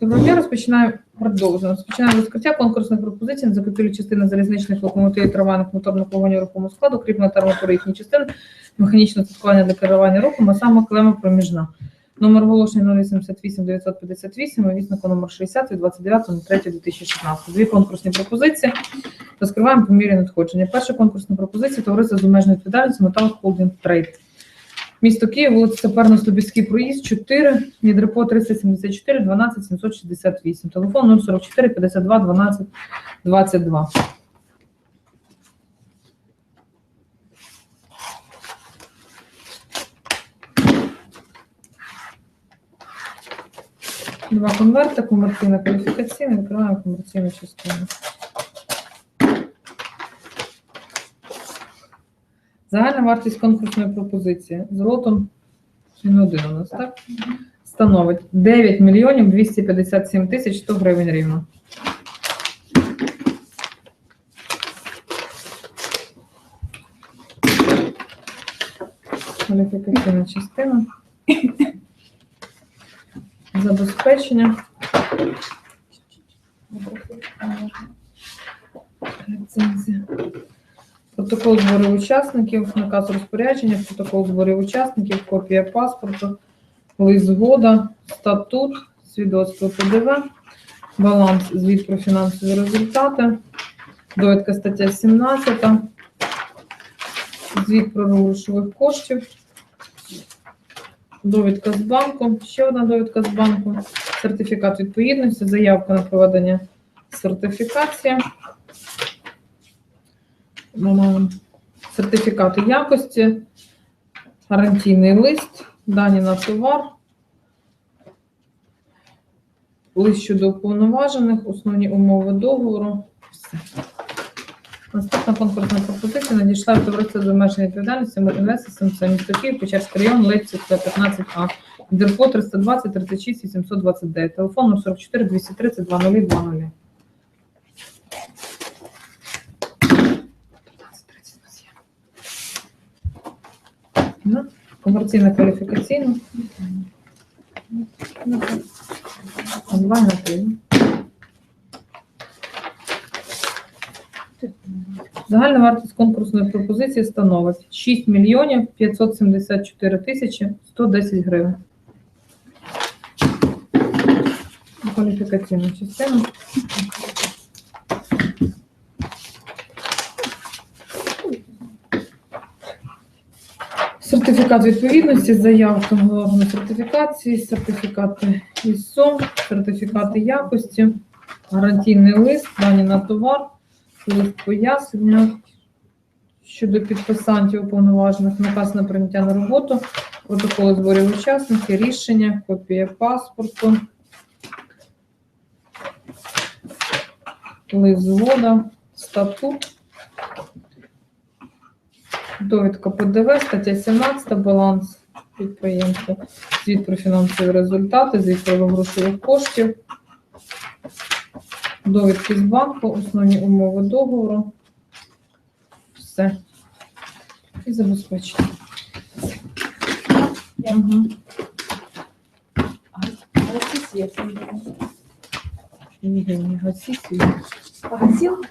Доброго дня, розпочинаємо продовжуємо. Розпочинаємо розкриття конкурсних пропозицій на закупівлю частини залізничних локомотивів трамвайних моторних вагонів рухомого складу, крім та їхні частини, механічного тестування для керування рухом, а саме клема проміжна. Номер оголошення 088 958, віснику номер 60 від 29.03.2016. Дві конкурсні пропозиції. Розкриваємо по мірі надходження. Перша конкурсна пропозиція товариство з обмеженою відповідальністю Метал Холдинг Трейд. Місто Київ, вулиця Саперно-Слобідський проїзд 4, Нідрепо 374, 12 768. Телефон 044 52 12 22. Два конверти, комерційна кваліфікаційна, відкриваємо комерційну частину. Загальна вартість конкурсної пропозиції з лотом не один у нас, так? Становить 9 мільйонів 257 тисяч 100 гривень рівно. Кваліфікаційна частина. Забезпечення. Ліцензія. Протокол зборів учасників, наказ розпорядження, протокол зборів учасників, копія паспорту, лист згода, статут, свідоцтво ПДВ, баланс, звіт про фінансові результати, довідка стаття 17, звіт про грошових коштів, довідка з банку, ще одна довідка з банку, сертифікат відповідності, заявка на проведення сертифікації. Сертифікати якості, гарантійний лист, дані на товар, лист щодо уповноважених, основні умови договору. Все. Наступна конкурсна пропозиція надійшла від товариства з обмеженою відповідальністю Мерінвест СМЦ місто Київ, Печерський район, Лейпциг, 15А, Дерпо 320 36 829, телефон 044 230 2020. Ну, Комерційна кваліфікаційна. Онлайн активно. Загальна вартість конкурсної пропозиції становить 6 мільйонів 574 тисячі 110 гривень. Кваліфікаційна частина. Сертифікат відповідності, заявка головної сертифікації, сертифікати ІСО, сертифікати якості, гарантійний лист, дані на товар, лист пояснення щодо підписантів уповноважених, наказ на прийняття на роботу, протоколи зборів учасників, рішення, копія паспорту, лист згода, статут. Довідка ПДВ, стаття 17, баланс підприємства, звіт про фінансові результати, звіт про грошових коштів, довідки з банку, основні умови договору. Все. І забезпечення. Угу. Гасі світ. Євгенія, гасіть. Погасил?